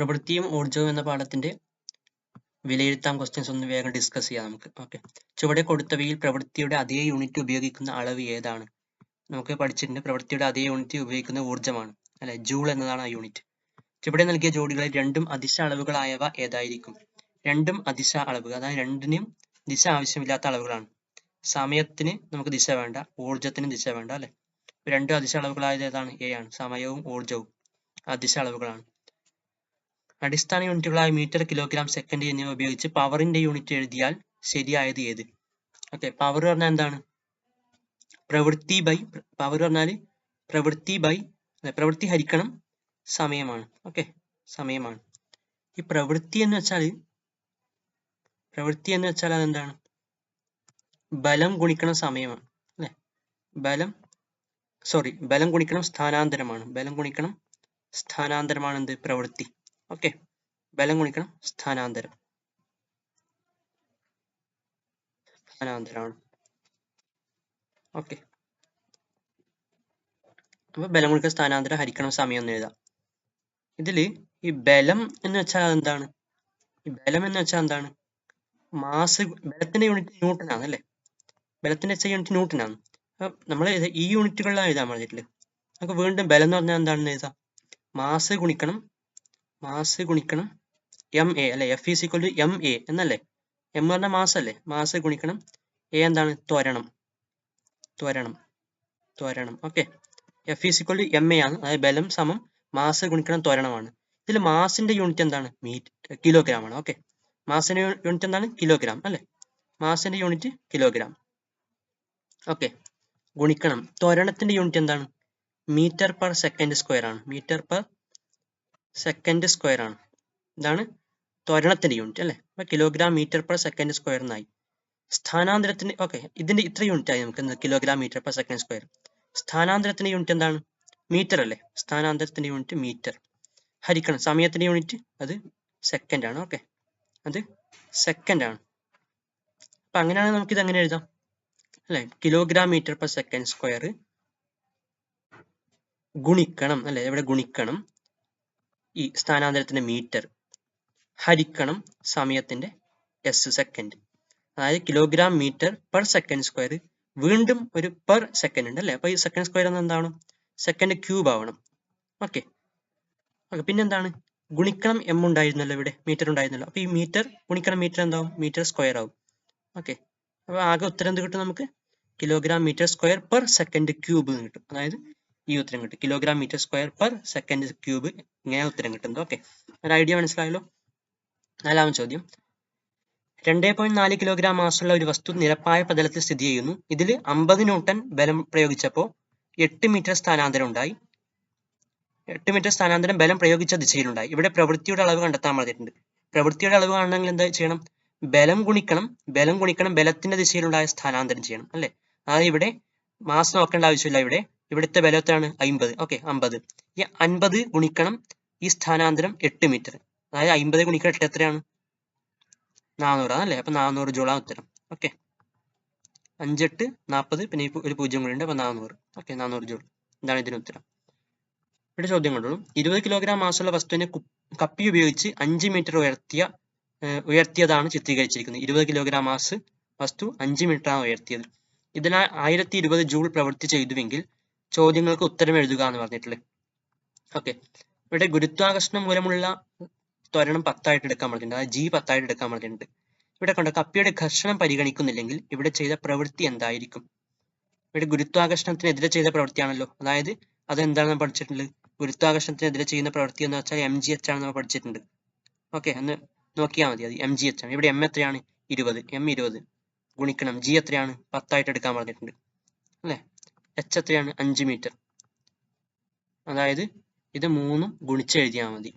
പ്രവൃത്തിയും ഊർജവും എന്ന പാഠത്തിന്റെ വിലയിരുത്താം ക്വസ്റ്റ്യൻസ് ഒന്ന് വേഗം ഡിസ്കസ് ചെയ്യാം നമുക്ക്. ഓക്കെ ചുവടെ കൊടുത്തവയിൽ പ്രവൃത്തിയുടെ അതേ യൂണിറ്റ് ഉപയോഗിക്കുന്ന അളവ് ഏതാണ്? നമുക്ക് പഠിച്ചിട്ടുണ്ട് പ്രവൃത്തിയുടെ അതേ യൂണിറ്റ് ഉപയോഗിക്കുന്ന ഊർജമാണ്. അല്ലെ? ജൂൾ എന്നതാണ് ആ യൂണിറ്റ് ചുവടെ നൽകിയ ജോഡികളിൽ രണ്ടും അതിശ അളവുകളായവ ഏതായിരിക്കും? രണ്ടും അതിശ അളവുകൾ അതായത് രണ്ടിനും ദിശ ആവശ്യമില്ലാത്ത അളവുകളാണ്. സമയത്തിന് നമുക്ക് ദിശ വേണ്ട ഊർജത്തിന് ദിശ വേണ്ട അല്ലെ? രണ്ടും അതിശ അളവുകളായത് ഏതാണ്? എ ആണ്. സമയവും ഊർജവും അതിശ അളവുകളാണ്. അടിസ്ഥാന യൂണിറ്റുകളായ മീറ്റർ കിലോഗ്രാം സെക്കൻഡ് എന്നിവ ഉപയോഗിച്ച് പവറിന്റെ യൂണിറ്റ് എഴുതിയാൽ ശരിയായത് ഏത്? ഓക്കെ പവർ പറഞ്ഞാൽ എന്താണ്? പ്രവൃത്തി ബൈ പവർ പറഞ്ഞാൽ പ്രവൃത്തി ബൈ പ്രവൃത്തി ഹരിക്കണം സമയമാണ്. ഓക്കെ സമയമാണ്. ഈ പ്രവൃത്തി എന്ന് വെച്ചാൽ പ്രവൃത്തി എന്ന് വെച്ചാൽ അതെന്താണ്? ബലം ഗുണിക്കണം സമയമാണ് അല്ലെ? ബലം സോറി ബലം ഗുണിക്കണം സ്ഥാനാന്തരമാണ്. ബലം ഗുണിക്കണം സ്ഥാനാന്തരമാണ് എന്ത് പ്രവൃത്തി. ഓക്കെ. ബലം ഗുണിക്കണം. സ്ഥാനാന്തരം. സ്ഥാനാന്തരമാണ്. ഓക്കെ. അപ്പൊ ബലം ഗുണിക്കണം സ്ഥാനാന്തരം ഹരിക്കണം സമയം എന്ന് എഴുതാം. ഇതിൽ ഈ ബലം എന്ന് വെച്ചാൽ എന്താണ് ഈ ബലം എന്ന് വെച്ചാൽ എന്താണ്? മാസ് ബലത്തിന്റെ യൂണിറ്റ് ന്യൂട്ടൺ ആണ് അല്ലേ? ബലത്തിന്റെ എസ് യൂണിറ്റ് ന്യൂട്ടൺ ആണ്. നമ്മൾ ഈ യൂണിറ്റുകളിലാണ് എഴുതാൻ പറഞ്ഞിട്ടുള്ളത് നമുക്ക് വീണ്ടും ബലം എന്ന് പറഞ്ഞാൽ എന്താണെന്ന് എഴുതാം? മാസ് ഗുണിക്കണം മാസ് ഗുണിക്കണം എം എ അല്ലെ? F is equal to M A എന്നല്ലേ? എം പറഞ്ഞ മാസ് അല്ലേ? മാസ് ഗുണിക്കണം. എ എന്താണ്? ത്വരണം. ത്വരണം. ത്വരണം. Okay F is equal to M A ആണ്. അതായത് ബലം സമം മാസ് ഗുണിക്കണം ത്വരണമാണ്. ഇതിൽ മാസിന്റെ യൂണിറ്റ് എന്താണ്? മീറ്റ് കിലോഗ്രാം ആണ്. ഓക്കെ മാസിന്റെ യൂണിറ്റ് എന്താണ്? കിലോഗ്രാം അല്ലെ? മാസിന്റെ യൂണിറ്റ് കിലോഗ്രാം ഓക്കെ ഗുണിക്കണം. ത്വരണത്തിന്റെ യൂണിറ്റ് എന്താണ്? മീറ്റർ പെർ സെക്കൻഡ് സ്ക്വയർ ആണ്. മീറ്റർ പെർ സെക്കൻഡ് സ്ക്വയർ ആണ്. ഇതാണ് ത്വരണത്തിന്റെ യൂണിറ്റ് അല്ലെ? അപ്പൊ kilogram metre per second square എന്നായി സ്ഥാനാന്തരത്തിന് ഓക്കെ ഇതിന്റെ ഇത്ര യൂണിറ്റ് ആയി നമുക്ക് kilogram metre per second square സ്ഥാനാന്തരത്തിന്റെ unit എന്താണ്? മീറ്റർ അല്ലേ? സ്ഥാനാന്തരത്തിന്റെ യൂണിറ്റ് മീറ്റർ ഹരിക്കണം സമയത്തിന്റെ യൂണിറ്റ് അത് സെക്കൻഡ് ആണ് ഓക്കെ അത് സെക്കൻഡ് ആണ്. അപ്പൊ അങ്ങനെയാണെങ്കിൽ നമുക്ക് ഇത് എങ്ങനെ എഴുതാം? അല്ലെ kilogram metre per second square ഗുണിക്കണം അല്ലെ എവിടെ ഗുണിക്കണം? ഈ സ്ഥാനാന്തരത്തിന്റെ മീറ്റർ ഹരിക്കണം സമയത്തിന്റെ എസ് സെക്കൻഡ് അതായത് kilogram metre per second square വീണ്ടും ഒരു പെർ സെക്കൻഡ് ഉണ്ട് അല്ലേ? അപ്പോൾ ഈ സെക്കൻഡ് സ്ക്വയർ എന്ന് എന്താണ്? സെക്കൻഡ് ക്യൂബ് ആവണം. ഓക്കെ ഓക്കെ പിന്നെന്താണ് ഗുണിക്കണം എം ഉണ്ടായിരുന്നല്ലോ ഇവിടെ മീറ്റർ ഉണ്ടായിരുന്നല്ലോ. അപ്പൊ ഈ മീറ്റർ ഗുണിക്കണം മീറ്റർ എന്താവും? മീറ്റർ സ്ക്വയർ ആവും. ഓക്കെ അപ്പൊ ആകെ ഉത്തരം എന്ത് കിട്ടും നമുക്ക്? Kilogram metre square per second cube കിട്ടും. അതായത് ഈ ഉത്തരം കിട്ടും. Kilogram metre square per second cube ഇങ്ങനെ ഉത്തരം കിട്ടുന്നത് ഓക്കെ ഒരു ഐഡിയ മനസ്സിലായല്ലോ? നാലാമത് ചോദ്യം. രണ്ടേ പോയിന്റ് നാല് കിലോഗ്രാം മാസമുള്ള ഒരു വസ്തു നിരപ്പായ പ്രതലത്തിൽ സ്ഥിതി ചെയ്യുന്നു. ഇതിൽ അമ്പത് ന്യൂട്ടൺ ബലം പ്രയോഗിച്ചപ്പോൾ എട്ട് മീറ്റർ സ്ഥാനാന്തരം ഉണ്ടായി. എട്ട് മീറ്റർ സ്ഥാനാന്തരം ബലം പ്രയോഗിച്ച ദിശയിലുണ്ടായി. ഇവിടെ പ്രവൃത്തിയുടെ അളവ് കണ്ടെത്താൻ പറഞ്ഞിട്ടുണ്ട്. പ്രവൃത്തിയുടെ അളവ് കാണണമെങ്കിൽ എന്താ ചെയ്യണം? ബലം ഗുണിക്കണം. ബലം ഗുണിക്കണം ബലത്തിന്റെ ദിശയിലുണ്ടായ സ്ഥാനാന്തരം ചെയ്യണം. അല്ലെ? അതായത് ഇവിടെ മാസ് നോക്കേണ്ട ആവശ്യമില്ല ഇവിടെ. ഇവിടുത്തെ ബലം എത്രയാണ്? അമ്പത് ഓക്കെ അമ്പത്. ഈ അൻപത് ഗുണിക്കണം ഈ സ്ഥാനാന്തരം എട്ട് മീറ്റർ അതായത് അമ്പത് ഗുണിക്കണം എട്ട് എത്രയാണ്? നാനൂറ്. അല്ലേ അപ്പൊ നാനൂറ് ജൂളാണ് ഉത്തരം. ഓക്കെ അഞ്ചെട്ട് നാൽപ്പത് പിന്നെ ഒരു പൂജ്യം കൂടി ഉണ്ട് അപ്പൊ നാനൂറ്. ഓക്കെ നാനൂറ് ജൂൾ. ഇതാണ് ഇതിന് ഉത്തരം. ഇവിടെ ചോദ്യം കണ്ടോളൂ ഇരുപത് കിലോഗ്രാം മാസമുള്ള വസ്തുവിനെ കപ്പി ഉപയോഗിച്ച് അഞ്ച് മീറ്റർ ഉയർത്തിയ ഉയർത്തിയതാണ് ചിത്രീകരിച്ചിരിക്കുന്നത്. ഇരുപത് കിലോഗ്രാം മാസ് വസ്തു അഞ്ച് മീറ്റർ ആണ് ഉയർത്തിയത്. ഇതിനാൽ ആയിരത്തി ഇരുപത് ജൂൾ പ്രവൃത്തി ചെയ്തുവെങ്കിൽ ചോദ്യങ്ങൾക്ക് ഉത്തരം എഴുതുക എന്ന് പറഞ്ഞിട്ടുള്ളത് ഓക്കെ ഇവിടെ ഗുരുത്വാകർഷണം മൂലമുള്ള ത്വരണം പത്തായിട്ട് എടുക്കാൻ പറഞ്ഞിട്ടുണ്ട്. അതായത് ജി പത്തായിട്ട് എടുക്കാൻ പറഞ്ഞിട്ടുണ്ട്. ഇവിടെ കണ്ടോ കപ്പിയുടെ ഘർഷണം പരിഗണിക്കുന്നില്ലെങ്കിൽ ഇവിടെ ചെയ്ത പ്രവൃത്തി എന്തായിരിക്കും? ഇവിടെ ഗുരുത്വാകർഷണത്തിനെതിരെ ചെയ്ത പ്രവൃത്തിയാണല്ലോ. അതായത് അതെന്താണ് നമ്മൾ പഠിച്ചിട്ടുള്ളത് ഗുരുത്വാകർഷണത്തിനെതിരെ ചെയ്യുന്ന പ്രവൃത്തി എന്ന് വെച്ചാൽ എം ജി എച്ച് ആണ് നമ്മൾ പഠിച്ചിട്ടുണ്ട്. ഓക്കെ ഒന്ന് നോക്കിയാൽ മതി. അത് എം ജി എച്ച് ആണ്. ഇവിടെ എം എത്രയാണ്? ഇരുപത്. എം ഇരുപത്. ഗുണിക്കണം. ജി എത്രയാണ്? പത്തായിട്ട് എടുക്കാൻ പറഞ്ഞിട്ടുണ്ട്. അല്ലേ? എച്ച് എത്രയാണ്? അഞ്ച് മീറ്റർ. അതായത് ഇത് മൂന്നും ഗുണിച്ച് എഴുതിയാൽ മതി.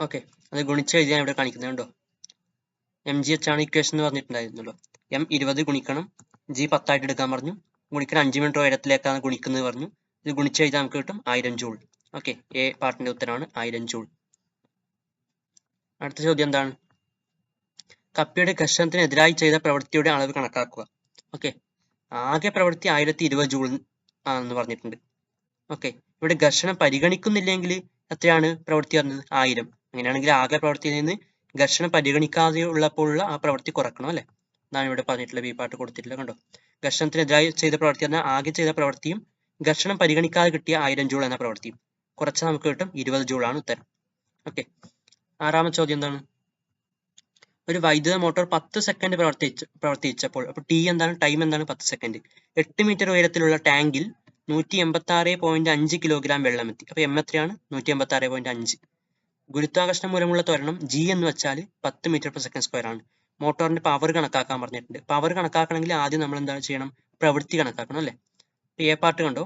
ഓക്കെ. അത് ഗുണിച്ച് എഴുതിയാൽ ഇവിടെ കാണിക്കുന്നത് കണ്ടോ? എം ജി എച്ച് ആണ് ഇക്വേഷൻ എന്ന് പറഞ്ഞിട്ടുണ്ടായിരുന്നല്ലോ. എം ഇരുപത് ഗുണിക്കണം. ജി പത്തായിട്ട് എടുക്കാൻ പറഞ്ഞു. ഗുണിക്കണം അഞ്ച് മീറ്റർ ഉയരത്തിലേക്കാണ് ഗുണിക്കുന്നത് പറഞ്ഞു. ഇത് ഗുണിച്ച് എഴുതാൻ നമുക്ക് കിട്ടും ആയിരം ജൂൾ. ഓക്കെ. എ പാർട്ടിന്റെ ഉത്തരമാണ് ആയിരം ജൂൾ. അടുത്ത ചോദ്യം എന്താണ്? കപ്പിയുടെ ഘർഷണത്തിനെതിരായി ചെയ്ത പ്രവൃത്തിയുടെ അളവ് കണക്കാക്കുക. ഓക്കെ. ആകെ പ്രവൃത്തി ആയിരത്തി ഇരുപത് ജൂൾ ആണെന്ന് പറഞ്ഞിട്ടുണ്ട്. ഓക്കെ ഇവിടെ ഘർഷണം പരിഗണിക്കുന്നില്ലെങ്കിൽ എത്രയാണ് പ്രവൃത്തി പറഞ്ഞത് ആയിരം. അങ്ങനെയാണെങ്കിൽ ആകെ പ്രവൃത്തിയിൽ നിന്ന് ഘർഷണം പരിഗണിക്കാതെ ഉള്ളപ്പോഴുള്ള ആ പ്രവൃത്തി കുറക്കണം അല്ലെ? എന്നാണ് ഇവിടെ പറഞ്ഞിട്ടുള്ള ബി പാട്ട് കൊടുത്തിട്ടുള്ളത് കണ്ടോ? ഘർഷണത്തിനെതിരായി ചെയ്ത പ്രവൃത്തി എന്നാൽ ആകെ ചെയ്ത പ്രവൃത്തിയും ഘർഷണം പരിഗണിക്കാതെ കിട്ടിയ ആയിരം ജൂൾ എന്ന പ്രവൃത്തിയും. കുറച്ച് നമുക്ക് കിട്ടും ഇരുപത് ആണ് ഉത്തരം. ഓക്കെ ആറാമത്തെ ചോദ്യം എന്താണ്? ഒരു വൈദ്യുത മോട്ടോർ പത്ത് സെക്കൻഡ് പ്രവർത്തിച്ച് പ്രവർത്തിച്ചപ്പോൾ അപ്പോൾ ടി എന്താണ് ടൈം എന്താണ് പത്ത് സെക്കൻഡ് എട്ട് മീറ്റർ ഉയരത്തിലുള്ള ടാങ്കിൽ നൂറ്റി എൺപത്തി ആറ് പോയിന്റ് അഞ്ച് കിലോഗ്രാം വെള്ളം എത്തി അപ്പൊ എം എത്രയാണ്? നൂറ്റി എൺപത്തി ആറ് പോയിന്റ് അഞ്ച്. ഗുരുത്വാകർഷണം മൂലമുള്ള ത്വരണം ജി എന്ന് വെച്ചാൽ പത്ത് മീറ്റർ പെർ സെക്കൻഡ് സ്ക്വയർ ആണ്. മോട്ടോറിന്റെ പവർ കണക്കാക്കാൻ പറഞ്ഞിട്ടുണ്ട്. പവർ കണക്കാക്കണമെങ്കിൽ ആദ്യം നമ്മൾ എന്താ ചെയ്യണം? പ്രവൃത്തി കണക്കാക്കണം അല്ലേ? ഏ പാർട്ട് കണ്ടോ?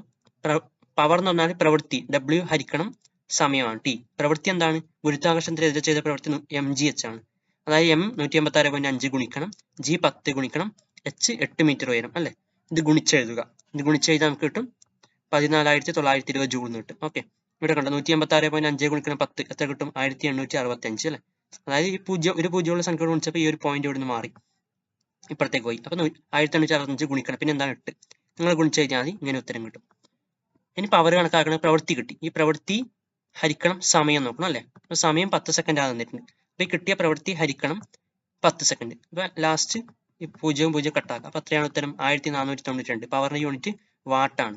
പവർ എന്ന് പറഞ്ഞാൽ പ്രവൃത്തി. ഡബ്ല്യു ഹരിക്കണം സമയമാണ്. ടി പ്രവൃത്തി എന്താണ്? ഗുരുത്വാകർഷണത്തിനെതിരെ ചെയ്ത പ്രവൃത്തി എം ജി എച്ച് ആണ്. അതായത് എം നൂറ്റി അമ്പത്തി ആറ് പോയിന്റ് അഞ്ച് ഗുണിക്കണം ജി പത്ത് ഗുണിക്കണം എച്ച് എട്ട് മീറ്റർ ഉയരം അല്ലേ? ഇത് ഗുണിച്ചെഴുതുക. ഇത് ഗുണിച്ചെഴുതാൻ നമുക്ക് കിട്ടും പതിനാലായിരത്തി തൊള്ളായിരത്തി ഇരുപത് ജൂൾ കിട്ടും ഓക്കെ ഇവിടെ കണ്ടോ നൂറ്റി അമ്പത്തി ആറ് പോയിന്റ് അഞ്ച് ഗുണിക്കണം പത്ത്. എത്ര കിട്ടും? ആയിരത്തി എണ്ണൂറ്റി അറുപത്തി അഞ്ച് അല്ലേ? അതായത് ഈ പൂജ്യം ഒരു പൂജ്യമുള്ള സംഖ്യ ഗുണിച്ചപ്പോൾ ഈ ഒരു പോയിന്റ് ഇവിടുന്ന് മാറി. ഇപ്പുറത്തേക്ക് പോയി. അപ്പൊ ആയിരത്തി എണ്ണൂറ്റി അറുപത്തഞ്ച് ഗുണിക്കണം. പിന്നെ എന്താണ് എട്ട് നിങ്ങൾ ഗുണിച്ച് കഴിഞ്ഞാൽ മതി ഇങ്ങനെ ഉത്തരം കിട്ടും. ഇനി പവർ കണക്കാക്കണ പ്രവൃത്തി കിട്ടി. ഈ പ്രവൃത്തി ഹരിക്കണം സമയം നോക്കണം അല്ലേ? സമയം പത്ത് സെക്കൻഡ് ആണ് തന്നിട്ടുണ്ട് അപ്പൊ ഈ കിട്ടിയ പ്രവൃത്തി ഹരിക്കണം പത്ത് സെക്കൻഡ് അപ്പൊ ലാസ്റ്റ് പൂജ്യവും പൂജ്യം കട്ടാക്കുക അപ്പൊ എത്രയാണ് ഉത്തരം. ആയിരത്തി നാനൂറ്റി തൊണ്ണൂറ്റി രണ്ട് പവറിന്റെ യൂണിറ്റ് വാട്ടാണ്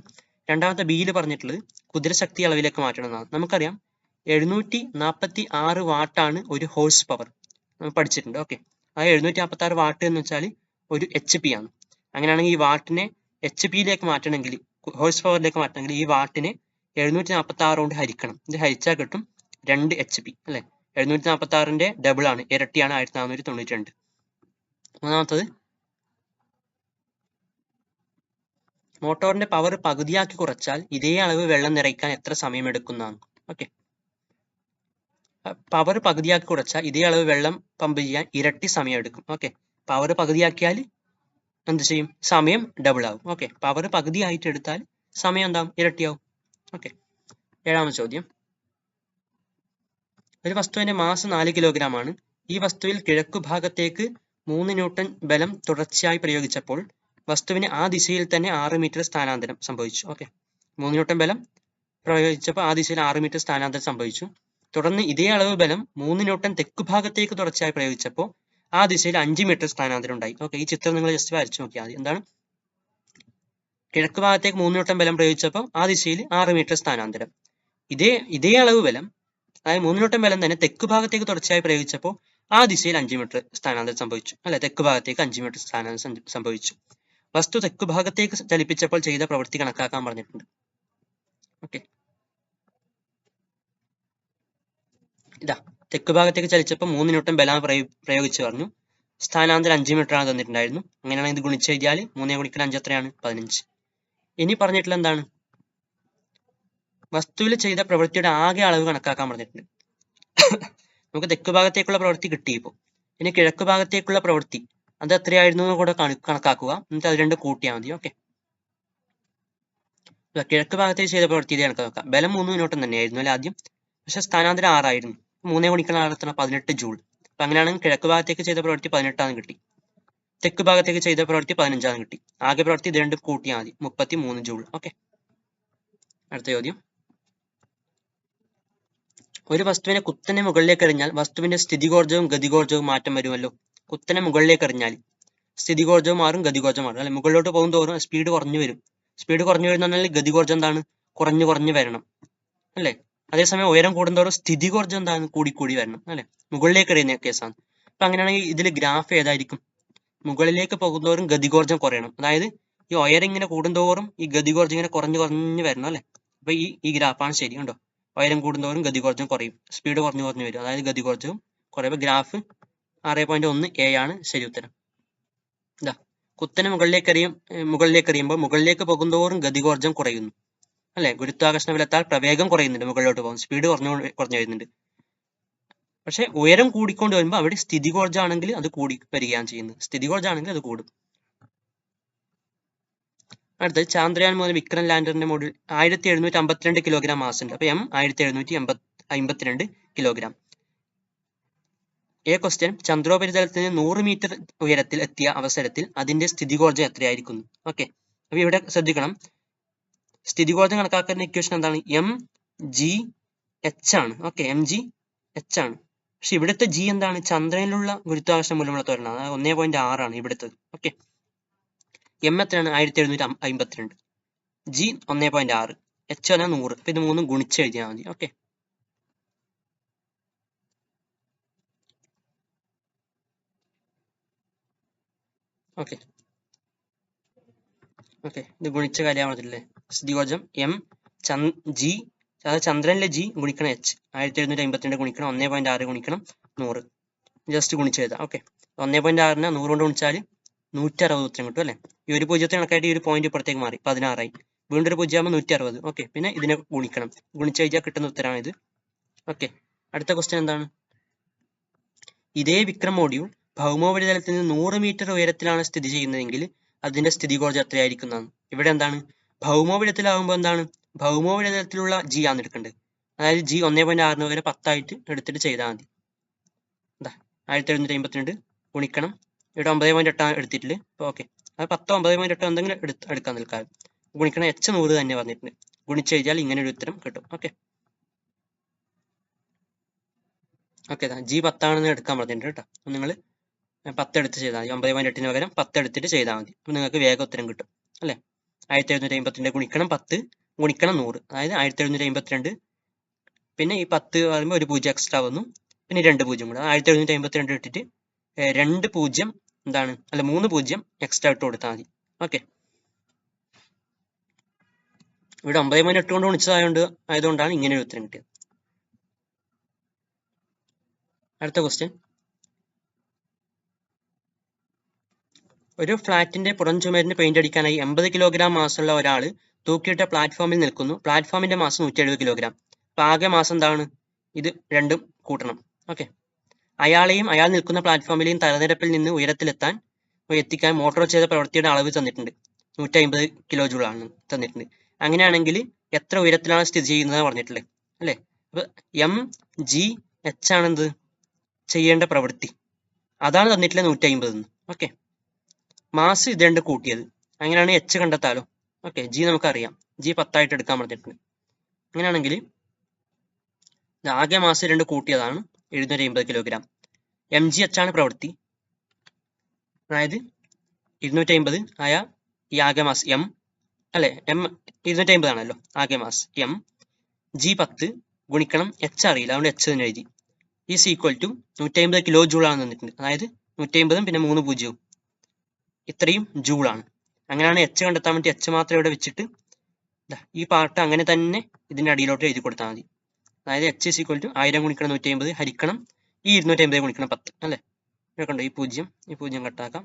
രണ്ടാമത്തെ ബിയിൽ പറഞ്ഞിട്ടുള്ളത് കുതിരശക്തി അളവിലേക്ക് മാറ്റണം എന്നാണ്. നമുക്കറിയാം എഴുന്നൂറ്റി നാൽപ്പത്തി ആറ് വാട്ടാണ് ഒരു ഹോഴ്സ് പവർ നമ്മൾ പഠിച്ചിട്ടുണ്ട്. ഓക്കെ ആ എഴുന്നൂറ്റി നാൽപ്പത്തി ആറ് വാട്ട് എന്ന് വെച്ചാൽ ഒരു എച്ച് പി ആണ്. അങ്ങനെയാണെങ്കിൽ ഈ വാട്ടിനെ എച്ച് പിയിലേക്ക് മാറ്റണമെങ്കിൽ ഹോഴ്സ് പവറിലേക്ക് മാറ്റണമെങ്കിൽ ഈ വാട്ടിനെ എഴുന്നൂറ്റി നാൽപ്പത്തി ആറ് കൊണ്ട് ഹരിക്കണം. ഇത് ഹരിച്ചാൽ കിട്ടും രണ്ട് എച്ച് പി അല്ലെ? എഴുന്നൂറ്റി നാൽപ്പത്തി ആറിന്റെ ഡബിൾ ആണ്. ഇരട്ടിയാണ് ആയിരത്തി നാനൂറ്റി തൊണ്ണൂറ്റി രണ്ട് മൂന്നാമത്തത് മോട്ടോറിന്റെ പവർ പകുതിയാക്കി കുറച്ചാൽ ഇതേ അളവ് വെള്ളം നിറയ്ക്കാൻ എത്ര സമയം എടുക്കുന്നതാണ് ഓക്കെ പവർ പകുതിയാക്കി കുറച്ചാൽ ഇതേ അളവ് വെള്ളം പമ്പ് ചെയ്യാൻ ഇരട്ടി സമയം എടുക്കും ഓക്കെ പവർ പകുതിയാക്കിയാൽ എന്ത് ചെയ്യും? സമയം ഡബിൾ ആവും. ഓക്കെ പവർ പകുതി ആയിട്ട് എടുത്താൽ സമയം എന്താവും? ഇരട്ടിയാവും. ഓക്കെ ഏഴാമത്തെ ചോദ്യം. ഒരു വസ്തുവിന്റെ മാസ് നാല് കിലോഗ്രാം ആണ് ഈ വസ്തുവിൽ കിഴക്കു ഭാഗത്തേക്ക് മൂന്ന് ന്യൂട്ടൺ ബലം തുടർച്ചയായി പ്രയോഗിച്ചപ്പോൾ വസ്തുവിന് ആ ദിശയിൽ തന്നെ ആറ് മീറ്റർ സ്ഥാനാന്തരം സംഭവിച്ചു. ഓക്കെ. മൂന്ന് ന്യൂട്ടൺ ബലം പ്രയോഗിച്ചപ്പോൾ ആ ദിശയിൽ ആറ് മീറ്റർ സ്ഥാനാന്തരം സംഭവിച്ചു. തുടർന്ന് ഇതേ അളവ് ബലം മൂന്ന് ന്യൂട്ടൺ തെക്കു ഭാഗത്തേക്ക് തുടർച്ചയായി പ്രയോഗിച്ചപ്പോൾ ആ ദിശയിൽ അഞ്ച് മീറ്റർ സ്ഥാനാന്തരം ഉണ്ടായി. ഓക്കെ ഈ ചിത്രം നിങ്ങൾ ജസ്റ്റ് വരച്ചു നോക്കിയാൽ മതി. എന്താണ്? കിഴക്ക് ഭാഗത്തേക്ക് മൂന്ന് ന്യൂട്ടൺ ബലം പ്രയോഗിച്ചപ്പോൾ ആ ദിശയിൽ ആറ് മീറ്റർ സ്ഥാനാന്തരം. ഇതേ ഇതേ അളവ് ബലം അതായത് മൂന്നിലോട്ടം ബലം തന്നെ തെക്ക് ഭാഗത്തേക്ക് തുടർച്ചയായി പ്രയോഗിച്ചപ്പോൾ ആ ദിശയിൽ അഞ്ച് മീറ്റർ സ്ഥാനാന്തരം സംഭവിച്ചു. അല്ലെ? തെക്ക് ഭാഗത്തേക്ക് അഞ്ച് മീറ്റർ സ്ഥാനാന്തരം സംഭവിച്ചു. വസ്തു തെക്ക് ഭാഗത്തേക്ക് ചലിപ്പിച്ചപ്പോൾ ചെയ്ത പ്രവൃത്തി കണക്കാക്കാൻ പറഞ്ഞിട്ടുണ്ട്. ഓക്കെ ഇതാ. തെക്ക് ഭാഗത്തേക്ക് ചലിച്ചപ്പോൾ മൂന്ന് ന്യൂട്ടൺ ബലം പ്രയോഗിച്ചു പറഞ്ഞു. സ്ഥാനാന്തരം അഞ്ച് മീറ്റർ ആണ് തന്നിട്ടുണ്ടായിരുന്നു. അങ്ങനെയാണെങ്കിൽ ഇത് ഗുണിച്ച് എഴുതിയാൽ മൂന്നേ ഗുണിക്കൽ അഞ്ച് എത്രയാണ്? പതിനഞ്ച്. ഇനി പറഞ്ഞിട്ടുള്ള എന്താണ്? വസ്തുവിൽ ചെയ്ത പ്രവൃത്തിയുടെ ആകെ അളവ് കണക്കാക്കാൻ പറഞ്ഞിട്ടുണ്ട്. നമുക്ക് തെക്ക് ഭാഗത്തേക്കുള്ള പ്രവൃത്തി കിട്ടി ഇപ്പോൾ ഇനി കിഴക്ക് ഭാഗത്തേക്കുള്ള പ്രവൃത്തി അത് എത്രയായിരുന്നു എന്ന് കൂടെ കണക്കാക്കുക. എന്നിട്ട് അത് രണ്ട് കൂട്ടിയാൽ മതി ഓക്കെ കിഴക്ക് ഭാഗത്തേക്ക് ചെയ്ത പ്രവൃത്തി ഇത് കണക്ക് നോക്കാം. ബലം മൂന്ന് തന്നെ തന്നെയായിരുന്നു അല്ലെ ആദ്യം? പക്ഷെ സ്ഥാനാന്തരം ആറായിരുന്നു. മൂന്നേ മണിക്കൂർ നടത്തുന്ന പതിനെട്ട് ജൂൾ. അപ്പൊ അങ്ങനെയാണെങ്കിൽ കിഴക്ക് ഭാഗത്തേക്ക് ചെയ്ത പ്രവൃത്തി പതിനെട്ടാണ് കിട്ടി. തെക്ക് ഭാഗത്തേക്ക് ചെയ്ത പ്രവൃത്തി പതിനഞ്ചാണ് കിട്ടി. ആകെ പ്രവൃത്തി ഇത് രണ്ടും കൂട്ടിയാൽ മതി. മുപ്പത്തി മൂന്ന് ജൂൾ ഓക്കെ അടുത്ത ചോദ്യം. ഒരു വസ്തുവിനെ കുത്തനെ മുകളിലേക്ക് എറിഞ്ഞാൽ വസ്തുവിന്റെ സ്ഥിതികോർജവും ഗതികോർജവും മാറ്റം വരുമല്ലോ. കുത്തനെ മുകളിലേക്ക് എറിഞ്ഞാൽ സ്ഥിതികോർജവും മാറും ഗതികോർജം മാറും. അല്ലെ മുകളിലോട്ട് പോകും തോറും സ്പീഡ് കുറഞ്ഞു വരും. സ്പീഡ് കുറഞ്ഞു വരുന്ന ഗതികോർജം എന്താണ്? കുറഞ്ഞു കുറഞ്ഞു വരണം. അല്ലെ അതേസമയം ഉയരം കൂടുന്തോറും സ്ഥിതികോർജം എന്താണ്? കൂടി കൂടി വരണം. അല്ലെ മുകളിലേക്ക് എറിയുന്ന കേസാണ്. അപ്പൊ അങ്ങനെയാണെങ്കിൽ ഇതിൽ ഗ്രാഫ് ഏതായിരിക്കും? മുകളിലേക്ക് പോകുന്തോറും ഗതികോർജം കുറയണം. അതായത് ഈ ഉയരം ഇങ്ങനെ കൂടുന്തോറും ഈ ഗതികോർജം ഇങ്ങനെ കുറഞ്ഞു കുറഞ്ഞു വരണം. അല്ലെ അപ്പൊ ഈ ഈ ഗ്രാഫാണ് ശരി കണ്ടോ? ഉയരം ഗതി കുറച്ചും കുറയും. സ്പീഡ് കുറഞ്ഞു കുറഞ്ഞു വരും. അതായത് ഗതി കുറച്ചും കുറയുമ്പോൾ ഗ്രാഫ് ആറ് പോയിന്റ് ഒന്ന് എ ആണ് ശരി ഉത്തരം. ഇതാ കുത്തനെ മുകളിലേക്ക് എറിയും മുകളിലേക്ക് എറിയുമ്പോൾ മുകളിലേക്ക് പോകുന്തോറും ഗതികോർജം കുറയുന്നു. അല്ലെ? ഗുരുത്വാകർഷണ ബലത്താൽ പ്രവേഗം കുറയുന്നുണ്ട് മുകളിലോട്ട് പോകും സ്പീഡ് കുറഞ്ഞു കുറഞ്ഞു വരുന്നുണ്ട്. പക്ഷെ ഉയരം കൂടിക്കൊണ്ട് വരുമ്പോൾ അവിടെ സ്ഥിതികോർജാണെങ്കിൽ അത് കൂടി വരികയാണ് ചെയ്യുന്നത്. സ്ഥിതികോർജം ആണെങ്കിൽ അത് കൂടും. അടുത്തത് ചാന്ദ്രയാൻ മൂന്ന് വിക്രം ലാൻഡറിന്റെ മോഡിൽ ആയിരത്തി എഴുന്നൂറ്റി അമ്പത്തിരണ്ട് കിലോഗ്രാം മാസ് ഉണ്ട്. അപ്പൊ എം ആയിരത്തി എഴുന്നൂറ്റി അമ്പത്തി അമ്പത്തിരണ്ട് കിലോഗ്രാം എ ക്വസ്റ്റ്യൻ ചന്ദ്രോപരിതലത്തിന് നൂറ് മീറ്റർ ഉയരത്തിൽ എത്തിയ അവസരത്തിൽ അതിന്റെ സ്ഥിതികോർജം എത്രയായിരിക്കും ഓക്കെ അപ്പൊ ഇവിടെ ശ്രദ്ധിക്കണം. സ്ഥിതികോർജം കണക്കാക്കുന്ന ഇക്വേഷൻ എന്താണ്? എം ജി എച്ച് ആണ്. ഓക്കെ എം ജി എച്ച് ആണ്. പക്ഷെ ഇവിടുത്തെ ജി എന്താണ്? ചന്ദ്രനിലുള്ള ഗുരുത്വാകർഷണം മൂലമുള്ള ത്വരണം. ഒന്നേ പോയിന്റ് ആറാണ് ഇവിടുത്തത്. ഓക്കെ എം എത്രയാണ് ആയിരത്തി എഴുന്നൂറ്റി അമ്പത്തിരണ്ട് ജി ഒന്നേ പോയിന്റ് ആറ്. എച്ച് പറഞ്ഞാൽ നൂറ്. അപ്പൊ ഇത് മൂന്നും ഗുണിച്ച് എഴുതിയാൽ മതി. ഓക്കെ. ഓക്കെ. ഓക്കെ. ഇത് ഗുണിച്ച കാര്യം പറഞ്ഞില്ലേ സ്ഥിതികോജം എം ജി അതായത് ചന്ദ്രനിലെ ജി ഗുണിക്കണം എച്ച്. ആയിരത്തി എഴുന്നൂറ്റി അമ്പത്തിരണ്ട് ഗുണിക്കണം. ഒന്നേ പോയിന്റ് ആറ് ഗുണിക്കണം നൂറ്. ജസ്റ്റ് ഗുണിച്ച് എഴുതാം. ഓക്കെ. ഒന്നേ പോയിന്റ് ആറിന് നൂറ് കൊണ്ട് ഗുണിച്ചാൽ നൂറ്റി അറുപത് ഉത്തരം കിട്ടും അല്ലേ? ഈ ഒരു പൂജ്യത്തിന് കണക്കായിട്ട് ഈ ഒരു പോയിന്റ് ഇപ്പുറത്തേക്ക് മാറി. പതിനാറായി. വീണ്ടും ഒരു പൂജ്യം ആകുമ്പോൾ നൂറ്റി അറുപത് ഓക്കെ പിന്നെ ഇതിനെ ഗുണിക്കണം. ഗുണിച്ച് കഴിഞ്ഞാൽ കിട്ടുന്ന ഉത്തരമാണ് ഇത്. ഓക്കെ അടുത്ത ക്വസ്റ്റ്യൻ എന്താണ്? ഇതേ വിക്രം മോഡ്യൂൾ ഭൗമോപരിതലത്തിൽ നിന്ന് നൂറ് മീറ്റർ ഉയരത്തിലാണ് സ്ഥിതി ചെയ്യുന്നതെങ്കിൽ അതിന്റെ സ്ഥിതി സ്ഥിതികോർജം എത്രയായിരിക്കുന്നതാണ് ഇവിടെ എന്താണ്? ഭൗമോപരിതലാകുമ്പോൾ എന്താണ്? ഭൗമോപരിതലത്തിലുള്ള ജി ആണ് എടുക്കേണ്ടത്. അതായത് ജി ഒന്നേ പോയിന്റ് ആറിന് പകരം പത്തായിട്ട് എടുത്തിട്ട് ചെയ്താൽ മതി. ആയിരത്തി എഴുന്നൂറ്റി അമ്പത്തിരണ്ട്. ഗുണിക്കണം. ഇവിടെ ഒമ്പത് പോയിന്റ് എട്ടാണ് എടുത്തിട്ടില്ല? ഓക്കെ അത് പത്തോ ഒമ്പത് പോയിന്റ് എട്ടോ എന്തെങ്കിലും എടുത്ത് എടുക്കാൻ നിൽക്കാം ഗുണിക്കണം എച്ച് നൂറ് തന്നെ പറഞ്ഞിട്ടുണ്ട് ഗുണിച്ച് കഴിഞ്ഞാൽ ഇങ്ങനെ ഒരു ഉത്തരം കിട്ടും. ഓക്കെ ഓക്കെ ജി പത്താണെന്ന് എടുക്കാൻ പറഞ്ഞിട്ടുണ്ട് കേട്ടോ. നിങ്ങൾ പത്ത് എടുത്ത് ചെയ്താൽ മതി. ഒമ്പത് പോയിന്റ് എട്ടിന് പകരം പത്ത് എടുത്തിട്ട് ചെയ്താൽ മതി. അപ്പം നിങ്ങൾക്ക് വേഗം ഉത്തരം കിട്ടും. അല്ലേ? ആയിരത്തി എഴുന്നൂറ്റി അമ്പത്തിരണ്ട് ഗുണിക്കണം പത്ത് ഗുണിക്കണം നൂറ്. അതായത് ആയിരത്തി എഴുന്നൂറ്റി അമ്പത്തിരണ്ട് പിന്നെ ഈ പത്ത് പറയുമ്പോൾ ഒരു പൂജ്യം എക്സ്ട്രാ വന്നു. പിന്നെ രണ്ട് പൂജ്യം കൂടെ. ആയിരത്തി എഴുന്നൂറ്റി അമ്പത്തിരണ്ട് ഇട്ടിട്ട് രണ്ട് പൂജ്യം എന്താണ്? അല്ല മൂന്ന് പൂജ്യം എക്സ്ട്രാ ഇട്ട് കൊടുത്താൽ മതി. ഓക്കെ ഇവിടെ ഒമ്പത് പോയിന്റ് എട്ട് കൊണ്ട് ഗുണിച്ചതായതുകൊണ്ട് ആയതുകൊണ്ടാണ് ഇങ്ങനെ ഒരു ഉത്തരം കിട്ടിയത്. അടുത്ത ക്വസ്റ്റ്യൻ ഒരു ഫ്ളാറ്റിന്റെ പുറം ചുമരിന് പെയിന്റ് അടിക്കാനായി എൺപത് കിലോഗ്രാം മാസമുള്ള ഒരാൾ തൂക്കിയിട്ട പ്ലാറ്റ്ഫോമിൽ നിൽക്കുന്നു. പ്ലാറ്റ്ഫോമിന്റെ മാസം നൂറ്റി എഴുപത് കിലോഗ്രാം അപ്പൊ ആകെ മാസം എന്താണ്? ഇത് രണ്ടും കൂട്ടണം. ഓക്കെ അയാളെയും അയാൾ നിൽക്കുന്ന പ്ലാറ്റ്ഫോമിലെയും തലനിരപ്പിൽ നിന്ന് ഉയരത്തിലെത്താൻ എത്തിക്കാൻ മോട്ടോർ ചെയ്ത പ്രവൃത്തിയുടെ അളവ് തന്നിട്ടുണ്ട്. നൂറ്റി അമ്പത് കിലോ ജൂൾ ആണ് തന്നിട്ടുണ്ട്. അങ്ങനെയാണെങ്കിൽ എത്ര ഉയരത്തിലാണ് സ്ഥിതി ചെയ്യുന്നത് പറഞ്ഞിട്ടുള്ളത് അല്ലേ? അപ്പൊ എം ജി എച്ച് ആണെന്ത്? ചെയ്യേണ്ട പ്രവൃത്തി. അതാണ് തന്നിട്ടുള്ളത് നൂറ്റി അമ്പത് ഓക്കെ. മാസ് ഇത് രണ്ട് കൂട്ടിയത്. അങ്ങനെയാണ് എച്ച് കണ്ടെത്താലോ? ഓക്കെ. ജി നമുക്കറിയാം. ജി പത്തായിട്ട് എടുക്കാൻ പറഞ്ഞിട്ടുണ്ട്. അങ്ങനെയാണെങ്കിൽ ആകെ മാസ് രണ്ട് കൂട്ടിയതാണ്. എഴുന്നൂറ്റി അമ്പത് കിലോഗ്രാം എം ജി എച്ച് ആണ് പ്രവൃത്തി. അതായത് ഇരുന്നൂറ്റി അമ്പത് ആയ ഈ ആകെ മാസ് എം അല്ലെ എം ഇരുന്നൂറ്റി അമ്പത് ആണല്ലോ ആകെ മാസ് എം ജി പത്ത് ഗുണിക്കണം എച്ച് അറിയില്ല അതുകൊണ്ട് എച്ച് തന്നെ എഴുതി. ഈസ് ഈക്വൽ ടു നൂറ്റി അമ്പത് കിലോ ജൂൾ ആണ് തന്നിട്ടുണ്ട് അതായത് നൂറ്റി അമ്പതും പിന്നെ മൂന്ന് പൂജ്യവും. ഇത്രയും ജൂൾ ആണ്. അങ്ങനെയാണ് എച്ച് കണ്ടെത്താൻ വേണ്ടി എച്ച് മാത്രം ഇവിടെ വെച്ചിട്ട് ഈ പാർട്ട് അങ്ങനെ തന്നെ ഇതിന്റെ അടിയിലോട്ട് എഴുതി കൊടുത്താൽ മതി. അതായത് എച്ച് ഇസ് ഈക്വൽ ടു ആയിരം ഗുണിക്കണം നൂറ്റി അമ്പത് ഹരിക്കണം ഈ ഇരുന്നൂറ്റി അമ്പത് ഗുണിക്കണം പത്ത് അല്ലേ? ഇവിടെ കണ്ടോ ഈ പൂജ്യം ഈ പൂജ്യം കട്ടാക്കാം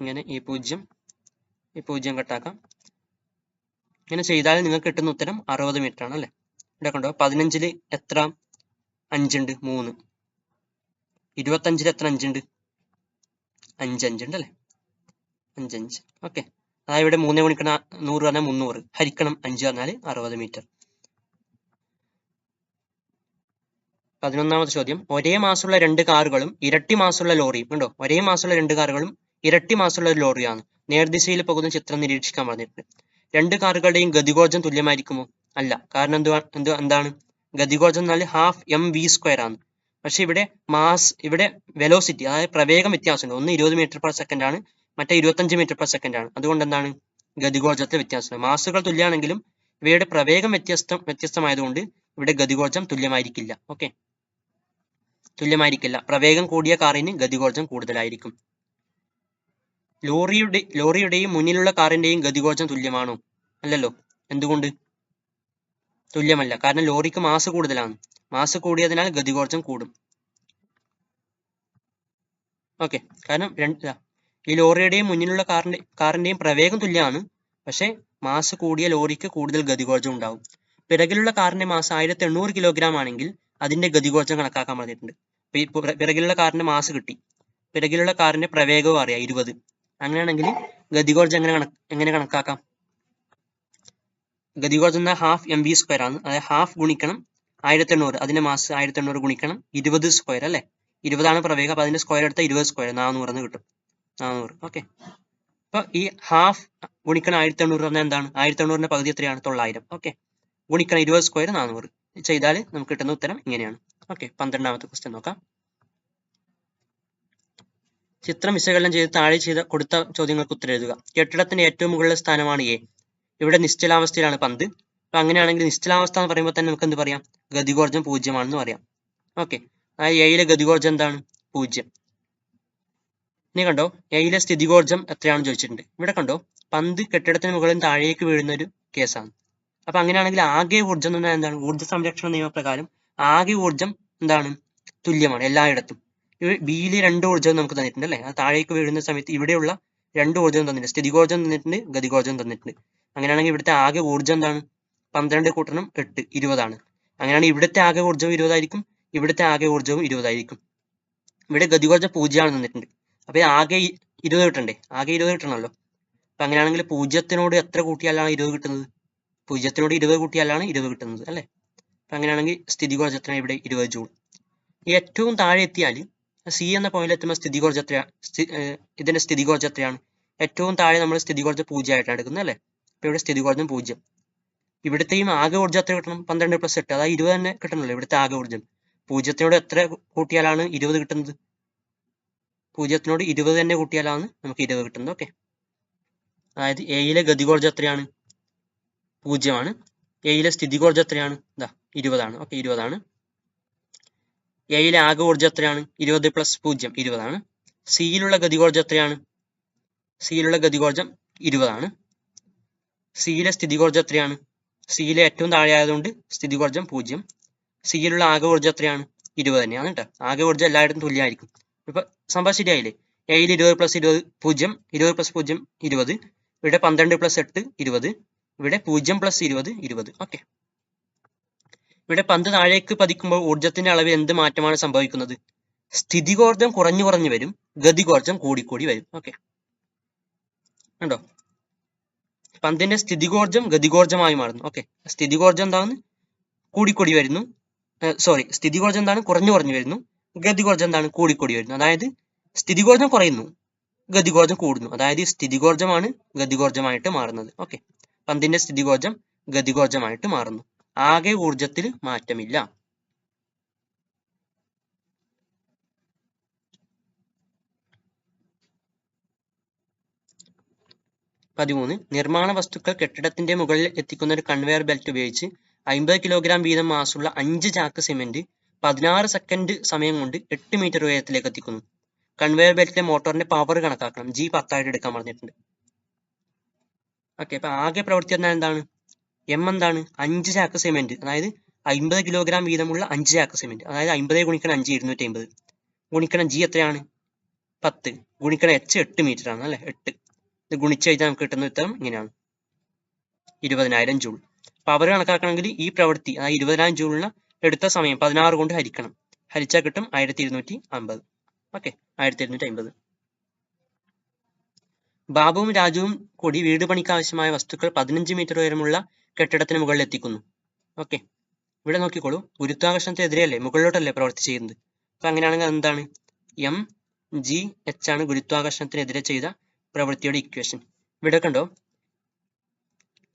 ഇങ്ങനെ ഈ പൂജ്യം ഈ പൂജ്യം കട്ടാക്കാം ഇങ്ങനെ ചെയ്താൽ നിങ്ങൾക്ക് കിട്ടുന്ന ഉത്തരം അറുപത് മീറ്റർ ആണ് അല്ലേ? ഇവിടെ കണ്ടോ പതിനഞ്ചിൽ എത്ര? അഞ്ചുണ്ട് മൂന്ന്. ഇരുപത്തഞ്ചിൽ എത്ര അഞ്ചുണ്ട്? അഞ്ച് അഞ്ചുണ്ട് അല്ലേ? അഞ്ചഞ്ച് ഓക്കെ അതായത് ഇവിടെ മൂന്ന് ഗുണിക്കണ നൂറ് പറഞ്ഞാൽ മുന്നൂറ്. ഹരിക്കണം അഞ്ച് പറഞ്ഞാൽ അറുപത് മീറ്റർ പതിനൊന്നാമത്തെ ചോദ്യം. ഒരേ മാസമുള്ള രണ്ട് കാറുകളും ഇരട്ടി മാസമുള്ള ലോറിയും കണ്ടോ? ഒരേ മാസമുള്ള രണ്ട് കാറുകളും ഇരട്ടി മാസമുള്ള ഒരു ലോറിയാണ്. നേർദിശയിൽ പോകുന്ന ചിത്രം നിരീക്ഷിക്കാൻ പറഞ്ഞിട്ടുണ്ട്. രണ്ട് കാറുകളുടെയും ഗതികോർജം തുല്യമായിരിക്കുമോ? അല്ല. കാരണം എന്തുവാ എന്ത് എന്താണ്? ഗതികോർജം എന്നാൽ ഹാഫ് എം വി സ്ക്വയർ ആണ്. പക്ഷെ ഇവിടെ മാസ് ഇവിടെ വെലോസിറ്റി അതായത് പ്രവേഗം വ്യത്യാസമുണ്ട്. ഒന്ന് ഇരുപത് മീറ്റർ പെർ സെക്കൻഡ് ആണ് മറ്റേ ഇരുപത്തഞ്ച് മീറ്റർ പെർ സെക്കൻഡ് ആണ്. അതുകൊണ്ട് എന്താണ്? ഗതികോർജത്തിലെ വ്യത്യാസമുണ്ട്. മാസുകൾ തുല്യമാണെങ്കിലും ഇവയുടെ പ്രവേഗം വ്യത്യസ്തം വ്യത്യസ്തമായതുകൊണ്ട് ഇവിടെ ഗതികോർജം തുല്യമായിരിക്കില്ല. ഓക്കെ തുല്യമായിരിക്കില്ല. പ്രവേഗം കൂടിയ കാറിന് ഗതികോർജം കൂടുതലായിരിക്കും. ലോറിയുടെ ലോറിയുടെയും മുന്നിലുള്ള കാറിന്റെയും ഗതികോർജം തുല്യമാണോ? അല്ലല്ലോ. എന്തുകൊണ്ട്? തുല്യമല്ല. കാരണം ലോറിക്ക് മാസ് കൂടുതലാണ്. മാസ് കൂടിയതിനാൽ ഗതികോർജം കൂടും. ഓക്കെ. കാരണം രണ്ട് ഈ ലോറിയുടെയും മുന്നിലുള്ള കാറിന്റെ കാറിന്റെയും പ്രവേഗം തുല്യമാണ്. പക്ഷെ മാസ് കൂടിയ ലോറിക്ക് കൂടുതൽ ഗതികോർജം ഉണ്ടാവും. പിറകിലുള്ള കാറിന്റെ മാസ് ആയിരത്തി എണ്ണൂറ് കിലോഗ്രാം ആണെങ്കിൽ അതിന്റെ ഗതികോർജം കണക്കാക്കാൻ പറഞ്ഞിട്ടുണ്ട്. പിറകിലുള്ള കാറിന്റെ മാസ് കിട്ടി. പിറകിലുള്ള കാറിന്റെ പ്രവേഗവും അറിയാം ഇരുപത്. അങ്ങനെയാണെങ്കിൽ ഗതികോർജം എങ്ങനെ എങ്ങനെ കണക്കാക്കാം? ഗതികോർജം എന്നാൽ ഹാഫ് എം വി സ്ക്വയർ ആണ്. അതായത് ഹാഫ് ഗുണിക്കണം ആയിരത്തി എണ്ണൂറ് അതിന്റെ മാസ് ആയിരത്തി എണ്ണൂറ് ഗുണിക്കണം ഇരുപത് സ്ക്വയർ അല്ലേ? ഇരുപതാണ് പ്രവേഗം. അപ്പൊ അതിന്റെ സ്ക്വയർ എടുത്താൽ ഇരുപത് സ്ക്വയർ നാനൂറ് എന്ന് കിട്ടും. നാനൂറ്. ഓക്കെ. അപ്പൊ ഈ ഹാഫ് ഗുണിക്കണം ആയിരത്തി എണ്ണൂറ് പറഞ്ഞാൽ എന്താണ്? ആയിരത്തി എണ്ണൂറിന്റെ പകുതി എത്രയാണ്? തൊള്ളായിരം. ഓക്കെ. ഗുണിക്കണം ഇരുപത് സ്ക്വയർ നാനൂറ്. ചെയ്താൽ നമുക്ക് കിട്ടുന്ന ഉത്തരം ഇങ്ങനെയാണ്. ഓക്കെ പന്ത്രണ്ടാമത്തെ ക്വസ്റ്റ്യൻ നോക്കാം. ചിത്രം വിശകലനം ചെയ്ത് താഴെ ചെയ്ത കൊടുത്ത ചോദ്യങ്ങൾക്ക് ഉത്തരം എഴുതുക. കെട്ടിടത്തിന്റെ ഏറ്റവും മുകളിലെ സ്ഥാനമാണ് എ ഇവിടെ നിശ്ചലാവസ്ഥയിലാണ് പന്ത്. അപ്പൊ അങ്ങനെയാണെങ്കിൽ നിശ്ചലാവസ്ഥ എന്ന് പറയുമ്പോൾ തന്നെ നമുക്ക് എന്ത് പറയാം? ഗതികോർജം പൂജ്യമാണെന്ന് പറയാം. ഓക്കെ ആ എയിലെ ഗതികോർജം എന്താണ്? പൂജ്യം. ഇനി കണ്ടോ എയിലെ സ്ഥിതികോർജം എത്രയാണെന്ന് ചോദിച്ചിട്ടുണ്ട്. ഇവിടെ കണ്ടോ പന്ത് കെട്ടിടത്തിന് മുകളിൽ താഴേക്ക് വീഴുന്ന ഒരു കേസാണ്. അപ്പൊ അങ്ങനെയാണെങ്കിൽ ആകെ ഊർജം എന്ന് പറഞ്ഞാൽ എന്താണ്? ഊർജ സംരക്ഷണ നിയമപ്രകാരം ആകെ ഊർജം എന്താണ്? തുല്യമാണ് എല്ലായിടത്തും. ബിയിലെ രണ്ട് ഊർജം നമുക്ക് തന്നിട്ടുണ്ട് അല്ലെ? അത് താഴേക്ക് വീഴുന്ന സമയത്ത് ഇവിടെയുള്ള രണ്ട് ഊർജം തന്നിട്ടുണ്ട്. സ്ഥിതികോർജം തന്നിട്ടുണ്ട് ഗതികോർജം തന്നിട്ടുണ്ട്. അങ്ങനെയാണെങ്കിൽ ഇവിടുത്തെ ആകെ ഊർജം എന്താണ്? പന്ത്രണ്ട് കൂട്ടണം എട്ട് ഇരുപതാണ്. അങ്ങനെയാണെങ്കിൽ ഇവിടുത്തെ ആകെ ഊർജവും ഇരുപതായിരിക്കും ഇവിടുത്തെ ആകെ ഊർജവും ഇരുപതായിരിക്കും. ഇവിടെ ഗതികോർജം പൂജ്യമാണ് തന്നിട്ടുണ്ട്. അപ്പൊ ആകെ ഇരുപത് കിട്ടണ്ടേ? ആകെ ഇരുപത് കിട്ടണമല്ലോ. അപ്പൊ അങ്ങനെയാണെങ്കിൽ പൂജ്യത്തിനോട് എത്ര കൂട്ടിയാലാണ് ഇരുപത് കിട്ടുന്നത്? പൂജ്യത്തിനോട് ഇരുപത് കൂട്ടിയാലാണ് ഇരുപത് കിട്ടുന്നത് അല്ലേ? അപ്പൊ അങ്ങനെയാണെങ്കിൽ സ്ഥിതികോർജം എത്രയാണ് ഇവിടെ ഇരുപത് ജൂൾ ഏറ്റവും താഴെ എത്തിയാൽ സി എന്ന പോയിന്റിൽ എത്തുമ്പോൾ സ്ഥിതികോർജം എത്രയാണ് ഇതിന്റെ സ്ഥിതി സ്ഥിതികോർജം എത്രയാണ് ഏറ്റവും താഴെ നമ്മൾ സ്ഥിതി കുറച്ച് പൂജ്യമായിട്ടാണ് എടുക്കുന്നത് അല്ലേ? അപ്പൊ ഇവിടെ സ്ഥിതി കുറച്ചും പൂജ്യം. ഇവിടുത്തെയും ആകെ ഊർജം എത്ര കിട്ടണം? പന്ത്രണ്ട് പ്ലസ് എട്ട്. അതായത് ഇരുപത് തന്നെ കിട്ടണമല്ലോ ഇവിടുത്തെ ആകെ ഊർജം. പൂജ്യത്തിനോട് എത്ര കൂട്ടിയാലാണ് ഇരുപത് കിട്ടുന്നത്? പൂജ്യത്തിനോട് ഇരുപത് തന്നെ കൂട്ടിയാലാണ് നമുക്ക് ഇരുപത് കിട്ടുന്നത്. ഓക്കെ. അതായത് എയിലെ ഗതികോർജം എത്രയാണ് പൂജ്യമാണ്. എയിലെ സ്ഥിതി ഊർജം എത്രയാണ്? ഇതാ ഇരുപതാണ്. ഓക്കെ ഇരുപതാണ്. എയിലെ ആകെ ഊർജം എത്രയാണ്? ഇരുപത് പ്ലസ് പൂജ്യം ഇരുപതാണ്. സിയിലുള്ള ഗതികോർജം എത്രയാണ്? സിയിലുള്ള ഗതികോർജം ഇരുപതാണ്. സിയിലെ സ്ഥിതികോർജം എത്രയാണ്? സിയിലെ ഏറ്റവും താഴെ ആയതുകൊണ്ട് സ്ഥിതികോർജം പൂജ്യം. സിയിലുള്ള ആകെ ഊർജം എത്രയാണ്? ഇരുപത് തന്നെയാണ് കേട്ടോ. ആകെ ഊർജം എല്ലായിടത്തും തുല്യമായിരിക്കും. ഇപ്പൊ സംഭവം ശരിയായില്ലേ? എയിൽ ഇരുപത് പ്ലസ് ഇരുപത് പൂജ്യം ഇരുപത് പ്ലസ് പൂജ്യം ഇരുപത്. ഇവിടെ പന്ത്രണ്ട് പ്ലസ് എട്ട് ഇരുപത്. ഇവിടെ പൂജ്യം പ്ലസ് ഇരുപത് ഇരുപത്. ഓക്കെ ഇവിടെ പന്ത് താഴേക്ക് പതിക്കുമ്പോൾ ഊർജത്തിന്റെ അളവിൽ എന്ത് മാറ്റമാണ് സംഭവിക്കുന്നത്? സ്ഥിതികോർജം കുറഞ്ഞു കുറഞ്ഞു വരും ഗതികോർജം കൂടിക്കൂടി വരും. ഓക്കെ കണ്ടോ? പന്തിന്റെ സ്ഥിതികോർജം ഗതികോർജമായി മാറുന്നു. ഓക്കെ സ്ഥിതികോർജം എന്താണ് കൂടിക്കൂടി വരുന്നു. സോറി സ്ഥിതികോർജം എന്താണ്? കുറഞ്ഞു കുറഞ്ഞു വരുന്നു. ഗതികോർജം എന്താണ്? കൂടിക്കൂടി വരുന്നു. അതായത് സ്ഥിതികോർജം കുറയുന്നു ഗതികോർജം കൂടുന്നു. അതായത് സ്ഥിതികോർജമാണ് ഗതികോർജമായിട്ട് മാറുന്നത്. ഓക്കെ പന്തിന്റെ സ്ഥിതികോർജം ഗതികോർജമായിട്ട് മാറുന്നു. ആകെ ഊർജത്തിൽ മാറ്റമില്ല. പതിമൂന്ന്. നിർമ്മാണ വസ്തുക്കൾ കെട്ടിടത്തിന്റെ മുകളിൽ എത്തിക്കുന്ന ഒരു കൺവെയർ ബെൽറ്റ് ഉപയോഗിച്ച് അമ്പത് കിലോഗ്രാം വീതം മാസുള്ള അഞ്ച് ചാക്ക് സിമെന്റ് പതിനാറ് സെക്കൻഡ് സമയം കൊണ്ട് എട്ട് മീറ്റർ ഉയരത്തിലേക്ക് എത്തിക്കുന്നു. കൺവെയർ ബെൽറ്റിലെ മോട്ടോറിന്റെ പവർ കണക്കാക്കണം. ജി പത്തായിട്ട് എടുക്കാൻ പറഞ്ഞിട്ടുണ്ട്. ഓക്കെ അപ്പൊ ആകെ പ്രവൃത്തി എന്നാൽ എന്താണ്? എം എന്താണ്? അഞ്ച് ചാക്ക് സിമെന്റ് അതായത് അമ്പത് കിലോഗ്രാം വീതമുള്ള അഞ്ച് ചാക്ക് സിമെന്റ് അതായത് അമ്പത് ഗുണിക്കണം അഞ്ച് ഇരുന്നൂറ്റി അമ്പത് ഗുണിക്കണം ജി എത്രയാണ്? പത്ത്. ഗുണിക്കണം എച്ച് എട്ട് മീറ്റർ ആണ് അല്ലെ? എട്ട്. ഇത് ഗുണിച്ച് കഴിഞ്ഞാൽ നമുക്ക് കിട്ടുന്ന ഉത്തരം ഇങ്ങനെയാണ്. ഇരുപതിനായിരം ജൂൾ. അപ്പൊ അവർ കണക്കാക്കണമെങ്കിൽ ഈ പ്രവൃത്തി അതായത് ഇരുപതിനായിരം ജൂളിന് എടുത്ത സമയം പതിനാറ് കൊണ്ട് ഹരിക്കണം. ഹരിച്ചാൽ കിട്ടും ആയിരത്തി ഇരുന്നൂറ്റി അമ്പത് ഓക്കെ ആയിരത്തി ഇരുന്നൂറ്റി അമ്പത് ബാബുവും രാജുവും കൂടി വീട് പണിക്ക് ആവശ്യമായ വസ്തുക്കൾ പതിനഞ്ച് മീറ്റർ ഉയരമുള്ള കെട്ടിടത്തിന് മുകളിൽ എത്തിക്കുന്നു. ഓക്കെ ഇവിടെ നോക്കിക്കോളൂ. ഗുരുത്വാകർഷണത്തിനെതിരെയല്ലേ മുകളിലോട്ടല്ലേ പ്രവർത്തി ചെയ്യുന്നത്? അപ്പൊ അങ്ങനെയാണെങ്കിൽ എന്താണ് എം ജി എച്ച് ആണ് ഗുരുത്വാകർഷണത്തിനെതിരെ ചെയ്ത പ്രവൃത്തിയുടെ ഇക്വേഷൻ ഇവിടെ കണ്ടോ?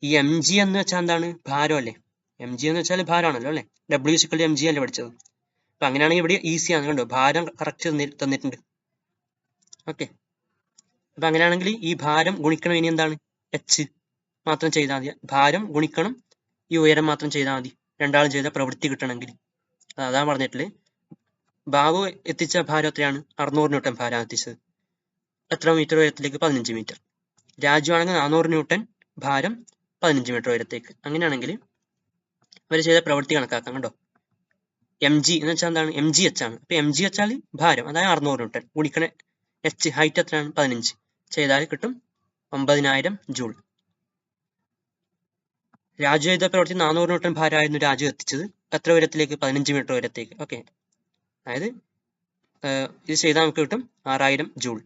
ഈ എം ജി എന്ന് വെച്ചാൽ എന്താണ്? ഭാരം അല്ലേ? എം ജി എന്ന് വെച്ചാൽ ഭാരമാണല്ലോ അല്ലേ? ഡബ്ല്യു സിക്കൽ എം ജി അല്ലേ പഠിച്ചത്? അപ്പൊ അങ്ങനെയാണെങ്കിൽ ഇവിടെ ഈസിയാണ് കണ്ടോ? ഭാരം കറക്റ്റ് തന്നിട്ടുണ്ട്. ഓക്കെ അപ്പൊ അങ്ങനെയാണെങ്കിൽ ഈ ഭാരം ഗുണിക്കണം ഇനി എന്താണ്? എച്ച് മാത്രം ചെയ്താൽ മതി. ഭാരം ഗുണിക്കണം ഈ ഉയരം മാത്രം ചെയ്താൽ മതി. രണ്ടാളും ചെയ്ത പ്രവൃത്തി കിട്ടണമെങ്കിൽ. അതാ പറഞ്ഞിട്ടില്ലേ? ബാബു എത്തിച്ച ഭാരം എത്രയാണ്? അറുന്നൂറ് ന്യൂട്ടൺ ഭാരം എത്തിച്ചത്. എത്ര മീറ്റർ ഉയരത്തിലേക്ക്? പതിനഞ്ച് മീറ്റർ. രാജു ആണെങ്കിൽ നാനൂറ് ന്യൂട്ടൺ ഭാരം പതിനഞ്ച് മീറ്റർ ഉയരത്തേക്ക്. അങ്ങനെയാണെങ്കിൽ ഇവർ ചെയ്ത പ്രവൃത്തി കണക്കാക്കാം കണ്ടോ? എം ജി എന്ന് വെച്ചാൽ എന്താണ്? എം ജി എച്ച് ആണ്. അപ്പൊ എം ജി വെച്ചാൽ ഭാരം അതായത് അറുന്നൂറ് ന്യൂട്ടൺ. ഗുണിക്കണ എച്ച് ഹൈറ്റ് എത്രയാണ്? പതിനഞ്ച്. ചെയ്താൽ കിട്ടും ഒമ്പതിനായിരം ജൂൾ. രാജു പ്രവർത്തി നാനൂറ് ന്യൂട്ടൺ ഭാരമായിരുന്നു രാജു എത്തിച്ചത്. എത്ര ഉയരത്തിലേക്ക്? പതിനഞ്ച് മീറ്റർ ഉയരത്തേക്ക് ഓക്കെ. അതായത് ഇത് ചെയ്താൽ നമുക്ക് കിട്ടും ആറായിരം ജൂൾ.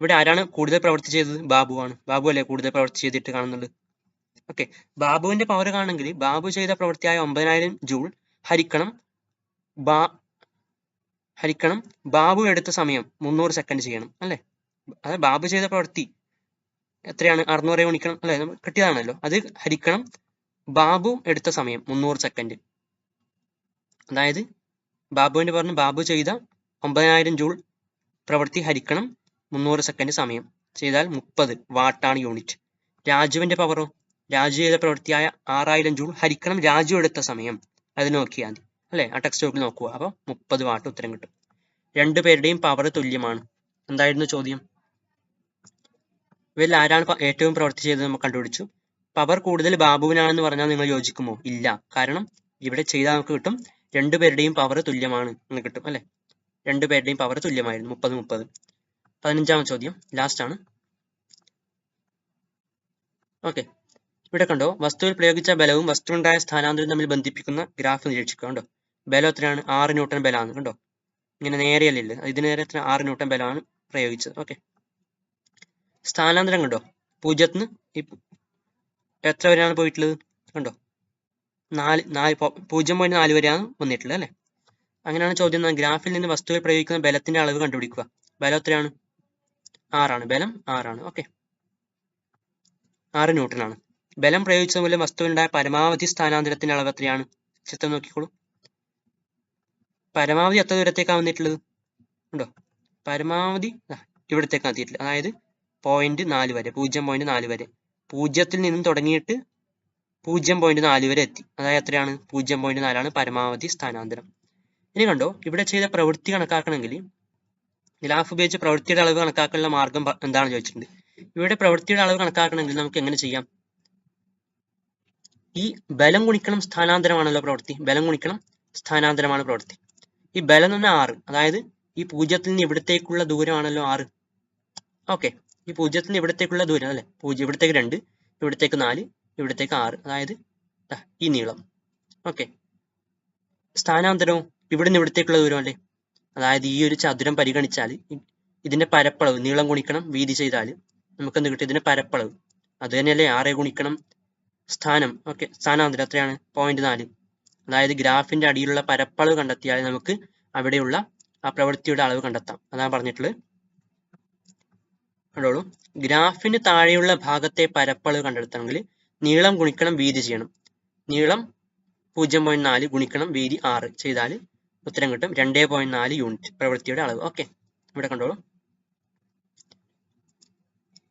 ഇവിടെ ആരാണ് കൂടുതൽ പ്രവർത്തി ചെയ്തത്? ബാബു ആണ്. ബാബു അല്ലേ കൂടുതൽ പ്രവർത്തി ചെയ്തിട്ട് കാണുന്നുണ്ട് ഓക്കെ. ബാബുവിന്റെ പവർ കാണണമെങ്കിൽ ബാബു ചെയ്ത പ്രവൃത്തിയായ ഒമ്പതിനായിരം ജൂൾ ഹരിക്കണം ബാ ഹരിക്കണം ബാബു എടുത്ത സമയം മുന്നൂറ് സെക്കൻഡ് ചെയ്യണം. അല്ലേ? അതായത് ബാബു ചെയ്ത പ്രവൃത്തി. എത്രയാണ്? അറുന്നൂറ് ഗുണിക്കണം. അല്ലെ? കിട്ടിയതാണല്ലോ. അത് ഹരിക്കണം ബാബു എടുത്ത സമയം മുന്നൂറ് സെക്കൻഡ് അതായത് ബാബുവിന്റെ പറഞ്ഞു ബാബു ചെയ്ത ഒമ്പതിനായിരം ജൂൾ പ്രവൃത്തി ഹരിക്കണം മുന്നൂറ് സെക്കൻഡ് സമയം. ചെയ്താൽ മുപ്പത് വാട്ടാണ് യൂണിറ്റ്. രാജുവിന്റെ പവറോ രാജു ചെയ്ത പ്രവൃത്തിയായ ആറായിരം ജൂൾ ഹരിക്കണം രാജു എടുത്ത സമയം. അത് നോക്കിയാൽ മതി. അല്ലെ? ആ ടെക്സ്റ്റ് ബുക്കിൽ നോക്കുക. അപ്പോൾ മുപ്പത് വാട്ട് ഉത്തരം കിട്ടും. രണ്ടു പേരുടെയും പവർ തുല്യമാണ്. എന്തായിരുന്നു ചോദ്യം? ഇവരിൽ ആരാണ് ഏറ്റവും പ്രവർത്തി ചെയ്തത് നമ്മൾ കണ്ടുപിടിച്ചു. പവർ കൂടുതൽ ബാബുവിനാണെന്ന് പറഞ്ഞാൽ നിങ്ങൾ യോജിക്കുമോ? ഇല്ല. കാരണം ഇവിടെ ചെയ്താൽ നമുക്ക് കിട്ടും. രണ്ടുപേരുടെയും പവർ തുല്യമാണ് എന്ന് കിട്ടും അല്ലെ? രണ്ടുപേരുടെയും പവർ തുല്യമായിരുന്നു. മുപ്പത് മുപ്പത്. പതിനഞ്ചാം ചോദ്യം. ലാസ്റ്റ് ആണ്. ഓക്കെ ഇവിടെ കണ്ടോ? വസ്തുവിൽ പ്രയോഗിച്ച ബലവും വസ്തുണ്ടായ സ്ഥാനാന്തരം തമ്മിൽ ബന്ധിപ്പിക്കുന്ന ഗ്രാഫ് നിരീക്ഷിക്കുക കണ്ടോ? ബലം എത്രയാണ്? ആറ് ന്യൂട്ടൺ ബലമാണ് കണ്ടോ? ഇങ്ങനെ നേരെയല്ലേ ഇതിനേരെ ഇതിന് നേരെ എത്ര? ആറ് ന്യൂട്ടൺ ബലമാണ് പ്രയോഗിച്ചത്. ഓക്കെ സ്ഥാനാന്തരം കണ്ടോ? പൂജ്യത്തിന് എത്ര വരെയാണ് പോയിട്ടുള്ളത്? കണ്ടോ? നാല് നാല് പൂജ്യം പോയിന്റ് നാല് വരെയാണ് വന്നിട്ടുള്ളത് അല്ലെ? അങ്ങനെയാണ് ചോദ്യം ഗ്രാഫിൽ നിന്ന് വസ്തുവിൽ പ്രയോഗിക്കുന്ന ബലത്തിന്റെ അളവ് കണ്ടുപിടിക്കുക. ബലം എത്രയാണ്? ആറാണ്. ബലം ആറാണ്. ഓക്കെ. ആറ് ന്യൂട്ടൺ ആണ്. ബലം പ്രയോഗിച്ചത് മൂലം വസ്തുവിനുണ്ടായ പരമാവധി സ്ഥാനാന്തരത്തിന്റെ അളവ് എത്രയാണ്? ചിത്രം നോക്കിക്കോളൂ. പരമാവധി എത്ര ദൂരത്തേക്കാണ് വന്നിട്ടുള്ളത്? ഉണ്ടോ പരമാവധി ഇവിടത്തേക്കാണ് എത്തിയിട്ടുള്ളത്. അതായത് പോയിന്റ് നാല് വരെ പൂജ്യം പോയിന്റ് നാല് വരെ. പൂജ്യത്തിൽ നിന്നും തുടങ്ങിയിട്ട് പൂജ്യം പോയിന്റ് നാല് വരെ എത്തി. അതായത് എത്രയാണ്? പൂജ്യം പോയിന്റ് നാലാണ് പരമാവധി സ്ഥാനാന്തരം. ഇനി കണ്ടോ ഇവിടെ ചെയ്ത പ്രവൃത്തി കണക്കാക്കണമെങ്കിൽ ഗ്രാഫ് ഉപയോഗിച്ച് പ്രവൃത്തിയുടെ അളവ് കണക്കാക്കാനുള്ള മാർഗം എന്താണെന്ന് ചോദിച്ചിട്ടുണ്ട്. ഇവിടെ പ്രവൃത്തിയുടെ അളവ് കണക്കാക്കണമെങ്കിൽ നമുക്ക് എങ്ങനെ ചെയ്യാം? ഈ ബലം ഗുണിക്കണം സ്ഥാനാന്തരമാണല്ലോ പ്രവൃത്തി. ബലം ഗുണിക്കണം സ്ഥാനാന്തരമാണ് പ്രവൃത്തി. ഈ ബലം എന്ന് പറഞ്ഞാൽ ആറ്. അതായത് ഈ പൂജ്യത്തിൽ നിന്ന് ഇവിടത്തേക്കുള്ള ദൂരമാണല്ലോ ആറ്. ഓക്കെ. ഈ പൂജ്യത്തിൽ നിന്ന് ഇവിടത്തേക്കുള്ള ദൂരം അല്ലേ? പൂജ്യം. ഇവിടത്തേക്ക് രണ്ട് ഇവിടത്തേക്ക് നാല് ഇവിടത്തേക്ക് ആറ്. അതായത് ഈ നീളം. ഓക്കെ. സ്ഥാനാന്തരവും ഇവിടുന്ന് ഇവിടത്തേക്കുള്ള ദൂരം അല്ലേ? അതായത് ഈ ഒരു ചതുരം പരിഗണിച്ചാൽ ഇതിന്റെ പരപ്പളവ് നീളം ഗുണിക്കണം വീതി ചെയ്താൽ നമുക്ക് എന്ത് കിട്ടും? ഇതിന്റെ പരപ്പളവ്. അത് തന്നെയല്ലേ ആറ് ഗുണിക്കണം സ്ഥാനം. ഓക്കെ. സ്ഥാനാന്തരം എത്രയാണ്? പോയിന്റ് നാല്. അതായത് ഗ്രാഫിന്റെ അടിയിലുള്ള പരപ്പളവ് കണ്ടെത്തിയാൽ നമുക്ക് അവിടെയുള്ള ആ പ്രവൃത്തിയുടെ അളവ് കണ്ടെത്താം. അതാണ് പറഞ്ഞിട്ടുള്ളത്. കണ്ടോളൂ. ഗ്രാഫിന് താഴെയുള്ള ഭാഗത്തെ പരപ്പളവ് കണ്ടെത്തണമെങ്കിൽ നീളം ഗുണിക്കണം വീതി ചെയ്യണം. നീളം പൂജ്യം പോയിന്റ് നാല് ഗുണിക്കണം വീതി ആറ്. ചെയ്താൽ ഉത്തരം കിട്ടും രണ്ടേ പോയിന്റ് നാല് യൂണിറ്റ് പ്രവൃത്തിയുടെ അളവ്. ഓക്കെ ഇവിടെ കണ്ടോളൂ.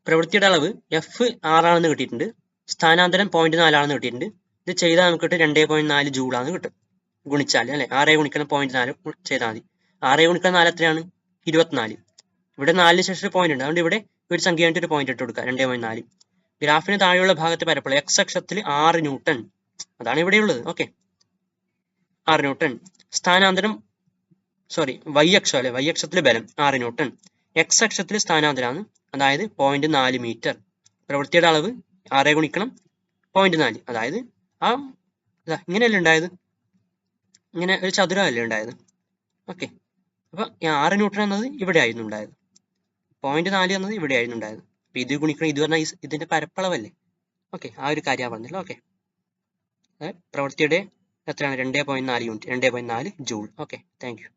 പ്രവൃത്തിയുടെ അളവ് എഫ് ആറാണെന്ന് കിട്ടിയിട്ടുണ്ട്. സ്ഥാനാന്തരം പോയിന്റ് നാലാണെന്ന് കിട്ടിയിട്ടുണ്ട്. ഇത് ചെയ്താൽ നമുക്ക് കിട്ടും രണ്ടേ പോയിന്റ് നാല് ജൂളാന്ന് കിട്ടും. ഗുണിച്ചാൽ അല്ലെ? ആറേ ഗുണിക്കണം പോയിന്റ് നാല് ചെയ്താൽ മതി. ആറേ ഗുണിക്കണം നാല് എത്രയാണ്? ഇരുപത്തിനാല്. ഇവിടെ നാലിന് ശേഷം പോയിന്റ് ഉണ്ട്. അതുകൊണ്ട് ഇവിടെ ഒരു സംഖ്യ കഴിഞ്ഞിട്ട് ഒരു പോയിന്റ് ഇട്ട് കൊടുക്കുക. രണ്ടേ പോയിന്റ് നാല്. ഗ്രാഫിന് താഴെയുള്ള ഭാഗത്ത് പരപ്പുള്ള എക്സ് അക്ഷത്തിൽ ആറ് ന്യൂട്ടൺ. അതാണ് ഇവിടെ ഉള്ളത്. ഓക്കെ ആറ് ന്യൂട്ടൺ. സ്ഥാനാന്തരം സോറി വൈ അക്ഷം അല്ലെ? വൈ അക്ഷത്തിൽ ബലം ആറ് ന്യൂട്ടൺ. എക്സ് അക്ഷത്തിൽ സ്ഥാനാന്തരമാണ്. അതായത് പോയിന്റ് നാല് മീറ്റർ പ്രവൃത്തിയുടെ അളവ് ആറേ ഗുണിക്കണം പോയിന്റ് നാല്. അതായത് ആ ഇങ്ങനെയല്ലേ ഉണ്ടായത്? ഇങ്ങനെ ഒരു ചതുരമല്ലേ ഉണ്ടായത്? ഓക്കെ അപ്പൊ ഈ ആറ് ന്യൂട്ടൺ എന്നത് ഇവിടെ ആയിരുന്നു ഉണ്ടായത്. പോയിന്റ് നാല് എന്നത് ഇവിടെ ആയിരുന്നു ഉണ്ടായത്. അപ്പൊ ഇത് ഗുണിക്കണം. ഇത് പറഞ്ഞാൽ ഇതിന്റെ പരപ്പളവല്ലേ? ഓക്കെ ആ ഒരു കാര്യം പറഞ്ഞല്ലോ. ഓക്കെ പ്രവൃത്തിയുടെ എത്രയാണ്? രണ്ടേ പോയിന്റ് നാല് യൂണിറ്റ് രണ്ടേ പോയിന്റ് നാല് ജൂൾ. Okay thank you